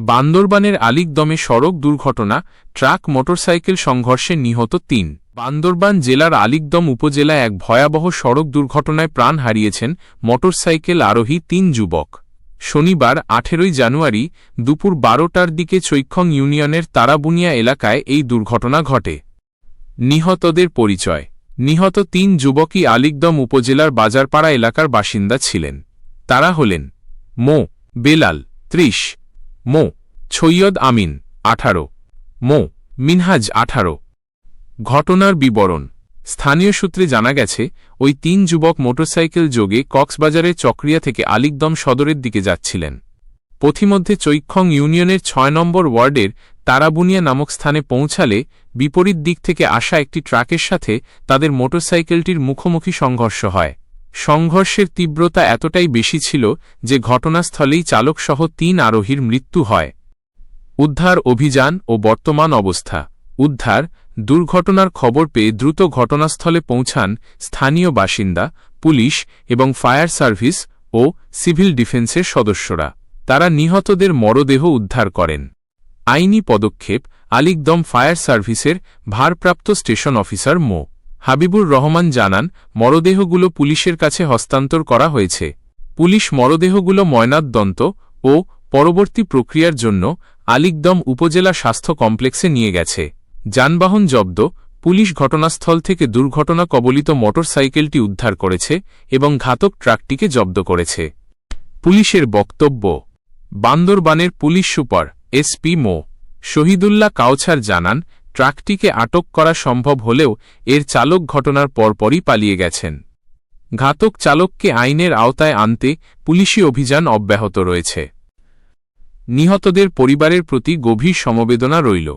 বান্দরবানের আলিকদমে সড়ক দুর্ঘটনা, ট্রাক মোটরসাইকেল সংঘর্ষে নিহত তিন। বান্দরবান জেলার আলিকদম উপজেলায় এক ভয়াবহ সড়ক দুর্ঘটনায় প্রাণ হারিয়েছেন মোটরসাইকেল আরোহী তিন যুবক। শনিবার, আঠেরোই জানুয়ারি, দুপুর বারোটার দিকে চৈক্ষং ইউনিয়নের তারাবুনিয়া এলাকায় এই দুর্ঘটনা ঘটে। নিহতদের পরিচয়। নিহত তিন যুবকই আলিকদম উপজেলার বাজারপাড়া এলাকার বাসিন্দা ছিলেন। তারা হলেন মো. বেলাল, ত্রিশ। মো. ছৈয়দ আমিন, আঠারো। মো. মিনহাজ, আঠারো। ঘটনার বিবরণ। স্থানীয় সূত্রে জানা গেছে, ওই তিন যুবক মোটরসাইকেল যোগে কক্সবাজারের চক্রিয়া থেকে আলিকদম সদরের দিকে যাচ্ছিলেন। পথিমধ্যে চৈক্ষং ইউনিয়নের ছয় নম্বর ওয়ার্ডের তারাবুনিয়া নামক স্থানে পৌঁছালে বিপরীত দিক থেকে আসা একটি ট্রাকের সাথে তাদের মোটরসাইকেলটির মুখোমুখি সংঘর্ষ হয়। সংঘর্ষের তীব্রতা এতটাই বেশি ছিল যে ঘটনাস্থলেই চালকসহ তিন আরোহীর মৃত্যু হয়। উদ্ধার অভিযান ও বর্তমান অবস্থা। উদ্ধার, দুর্ঘটনার খবর পেয়ে দ্রুত ঘটনাস্থলে পৌঁছান স্থানীয় বাসিন্দা, পুলিশ এবং ফায়ার সার্ভিস ও সিভিল ডিফেন্সের সদস্যরা। তারা নিহতদের মরদেহ উদ্ধার করেন। আইনি পদক্ষেপ, আলিকদম ফায়ার সার্ভিসের ভারপ্রাপ্ত স্টেশন অফিসার মো। হাবিবুর রহমান জানান, মরদেহগুলো পুলিশের কাছে হস্তান্তর করা হয়েছে। পুলিশ মরদেহগুলো ময়নাতদন্ত ও পরবর্তী প্রক্রিয়ার জন্য আলিকদম উপজেলা স্বাস্থ্য কমপ্লেক্সে নিয়ে গেছে। যানবাহন জব্দ, পুলিশ ঘটনাস্থল থেকে দুর্ঘটনা কবলিত মোটরসাইকেলটি উদ্ধার করেছে এবং ঘাতক ট্রাকটিকে জব্দ করেছে। পুলিশের বক্তব্য, বান্দরবানের police super SP Md Shahidullah Kawsar জানান ট্রাকটিকে আটক করা সম্ভব হলেও এর চালক ঘটনার পরপরই পালিয়ে গেছেন। ঘাতক চালককে আইনের আওতায় আনতে পুলিশি অভিযান অব্যাহত রয়েছে। নিহতদের পরিবারের প্রতি গভীর সমবেদনা রইল।